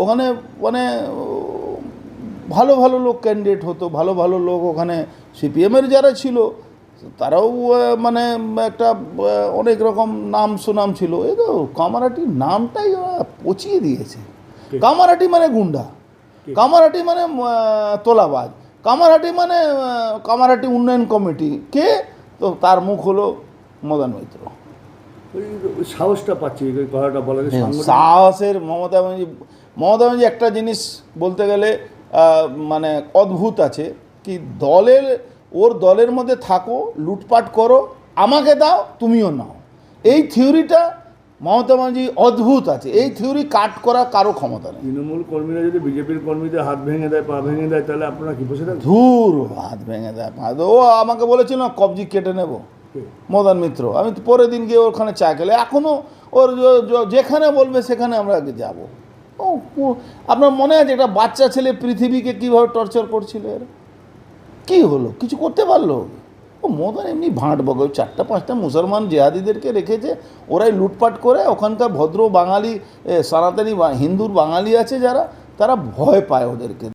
ওখানে মানে ভালো ভালো লোক ক্যান্ডিডেট হতো ভালো ভালো লোক ওখানে সিপিএমের যারা ছিল তারাও মানে একটা অনেক রকম নাম সুনাম ছিল। এই তো কামারাটির নামটাই ওরা পচিয়ে দিয়েছে। কামারাটি মানে গুন্ডা। কামারাটি মানে তোলাবাজ। কামারাটি মানে কামারাটি উন্নয়ন কমিটি। কে? তো তার মুখ হলো মদন মিত্র। সাহসটা পাচ্ছি এই কথাটা বলা যায় সাহসের মমতা ব্যানার্জি মমতা ব্যানার্জি একটা জিনিস বলতে গেলে মানে অদ্ভুত আছে কি দলের ওর দলের মধ্যে থাকো লুটপাট করো আমাকে দাও তুমিও নাও। এই থিওরিটা মমতা ব্যানার্জি অদ্ভুত আছে। এই থিওরি কাট করা কারও ক্ষমতা নেই। তৃণমূল কর্মীরা যদি বিজেপির কর্মীদের হাত ভেঙে দেয় পা ভেঙে দেয় তাহলে আপনারা কি বসে ধুর হাত ভেঙে দেয় ও আমাকে বলেছিল কবজি কেটে নেব। মদন মিত্র। আমি পরের দিন গিয়ে ওখানে চা খেলে এখনও ওর যেখানে বলবে সেখানে আমরা আগে যাব। ও আপনার মনে আছে একটা বাচ্চা ছেলে পৃথিবীকে কীভাবে টর্চার করছিল এরা? কী হলো? কিছু করতে পারল? ও, মদন এমনি ভাঁট বগে চারটা পাঁচটা মুসলমান জেহাদিদেরকে রেখেছে, ওরাই লুটপাট করে, ওখানকার ভদ্র বাঙালি সনাতনী হিন্দুর বাঙালি আছে যারা, তারা ভয় পায় ওদেরকে।